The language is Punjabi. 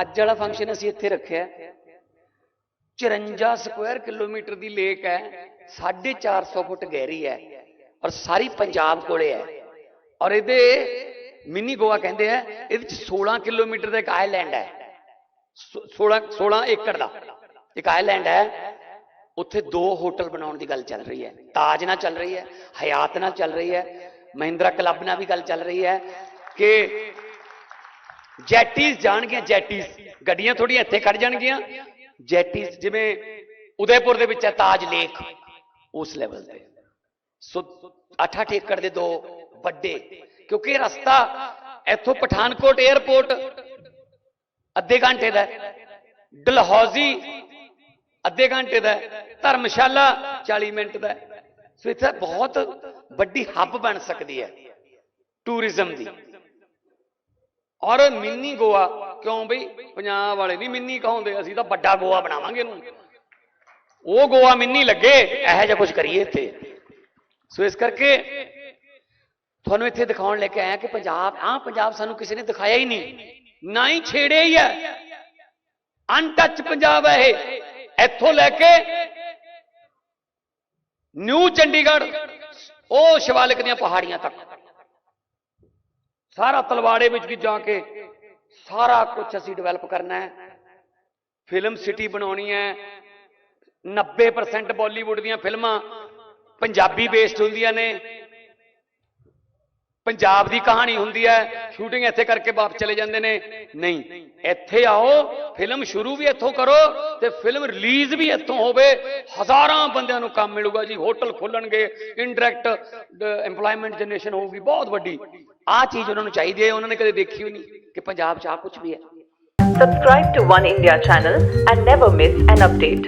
ਅੱਜ ਵਾਲਾ ਫੰਕਸ਼ਨ ਅਸੀਂ ਇੱਥੇ ਰੱਖਿਆ ਹੈ। 54 ਸਕੁਆਇਰ ਕਿਲੋਮੀਟਰ ਦੀ ਲੇਕ ਹੈ। 450 ਫੁੱਟ ਗਹਿਰੀ ਹੈ ਔਰ ਸਾਰੀ ਪੰਜਾਬ ਕੋਲੇ ਹੈ। ਔਰ ਇਹਦੇ ਮਿੰਨੀ ਗੋਆ ਕਹਿੰਦੇ ਆ, ਇਹਦੇ ਚ 16 ਕਿਲੋਮੀਟਰ ਦਾ ਇੱਕ ਆਈਲੈਂਡ ਹੈ। ਸੋ- 16 16 ਏਕੜ ਦਾ ਇੱਕ ਆਈਲੈਂਡ ਹੈ। ਉੱਥੇ ਦੋ ਹੋਟਲ ਬਣਾਉਣ ਦੀ ਗੱਲ ਚੱਲ ਰਹੀ ਹੈ। ਤਾਜ ਨਾਲ ਚੱਲ ਰਹੀ ਹੈ, ਹਯਾਤ ਨਾਲ ਚੱਲ ਰਹੀ ਹੈ, ਮਹਿੰਦਰਾ ਕਲੱਬ ਨਾਲ ਵੀ ਗੱਲ ਚੱਲ ਰਹੀ ਹੈ ਕਿ ਜੈਟੀਜ਼ ਜਾਣਗੀਆਂ, ਜੈਟੀਜ਼। ਗੱਡੀਆਂ ਥੋੜੀਆਂ ਇੱਥੇ ਖੜ ਜਾਣਗੀਆਂ। ਜੈਟੀਜ਼ ਜਿਵੇਂ ਉਦੈਪੁਰ ਦੇ ਵਿੱਚ ਹੈ, ਤਾਜ ਲੇਕ। ਉਸ ਲੈਵਲ ਤੇ। ਸੋ 8-8 ਏਕੜ ਦੇ ਦੋ ਵੱਡੇ। ਕਿਉਂਕਿ ਇਹ ਰਸਤਾ ਇੱਥੋਂ ਪਠਾਨਕੋਟ 에ਅਰਪੋਰਟ ਅੱਧੇ ਘੰਟੇ ਦਾ ਡਲਹੌਜ਼ੀ ਅੱਧੇ ਘੰਟੇ ਦਾ ਧਰਮਸ਼ਾਲਾ 40 ਮਿੰਟ ਦਾ ਸੋ ਇੱਥੇ ਬਹੁਤ ਵੱਡੀ ਹੱਬ ਬਣ ਸਕਦੀ ਹੈ ਟੂਰਿਜ਼ਮ ਦੀ। ਔਰ ਮਿੰਨੀ ਗੋਆ, ਕਿਉਂ ਬਈ? ਪੰਜਾਬ ਵਾਲੇ ਨਹੀਂ ਮਿੰਨੀ ਕਹਾਉਂਦੇ, ਅਸੀਂ ਤਾਂ ਵੱਡਾ ਗੋਆ ਬਣਾਵਾਂਗੇ ਇਹਨੂੰ। ਉਹ ਗੋਆ ਮਿੰਨੀ ਲੱਗੇ, ਇਹੋ ਜਿਹਾ ਕੁਝ ਕਰੀਏ ਇੱਥੇ। ਸੋ ਇਸ ਕਰਕੇ ਤੁਹਾਨੂੰ ਇੱਥੇ ਦਿਖਾਉਣ ਲੈ ਕੇ ਆਇਆ ਕਿ ਪੰਜਾਬ, ਆਹ ਪੰਜਾਬ ਸਾਨੂੰ ਕਿਸੇ ਨੇ ਦਿਖਾਇਆ ਹੀ ਨਹੀਂ। ਨਾ ਹੀ ਛੇੜਿਆ ਹੀ ਹੈ ਅਨਟੱਚ ਪੰਜਾਬ ਹੈ ਇਹ। ਇੱਥੋਂ ਲੈ ਕੇ ਨਿਊ ਚੰਡੀਗੜ੍ਹ, ਉਹ ਸ਼ਿਵਾਲਿਕ ਦੀਆਂ ਪਹਾੜੀਆਂ ਤੱਕ। ਸਾਰਾ ਤਲਵਾੜੇ ਵਿੱਚ ਵੀ ਜਾ ਕੇ ਸਾਰਾ ਕੁਝ ਅਸੀਂ ਡਿਵੈਲਪ ਕਰਨਾ ਹੈ। ਫਿਲਮ ਸਿਟੀ ਬਣਾਉਣੀ ਹੈ। 90% ਬਾਲੀਵੁੱਡ ਦੀਆਂ ਫਿਲਮਾਂ ਪੰਜਾਬੀ ਬੇਸਡ ਹੁੰਦੀਆਂ ਨੇ। ਪੰਜਾਬ ਦੀ ਕਹਾਣੀ ਹੁੰਦੀ ਹੈ। ਸ਼ੂਟਿੰਗ ਇੱਥੇ ਕਰਕੇ ਵਾਪਸ ਚਲੇ ਜਾਂਦੇ ਨੇ। ਨਹੀਂ, ਇੱਥੇ ਆਓ ਫਿਲਮ ਸ਼ੁਰੂ ਵੀ ਇੱਥੋਂ ਕਰੋ ਤੇ ਫਿਲਮ ਰਿਲੀਜ਼ ਵੀ ਇੱਥੋਂ ਹੋਵੇ। ਹਜ਼ਾਰਾਂ ਬੰਦਿਆਂ ਨੂੰ ਕੰਮ ਮਿਲੂਗਾ ਜੀ। ਹੋਟਲ ਖੋਲਣਗੇ। ਇਨਡਾਇਰੈਕਟ EMPLOYMENT ਜਨਰੇਸ਼ਨ ਹੋਊਗੀ। ਬਹੁਤ ਵੱਡੀ। ਆਹ ਚੀਜ਼ ਉਹਨਾਂ ਨੂੰ ਚਾਹੀਦੀ ਹੈ ਉਹਨਾਂ ਨੇ ਕਦੇ ਦੇਖੀ ਹੋਈ ਨਹੀਂ ਕਿ ਪੰਜਾਬ 'ਚ ਆਹ ਕੁਝ ਵੀ ਹੈ Subscribe to One India channel and never miss an update.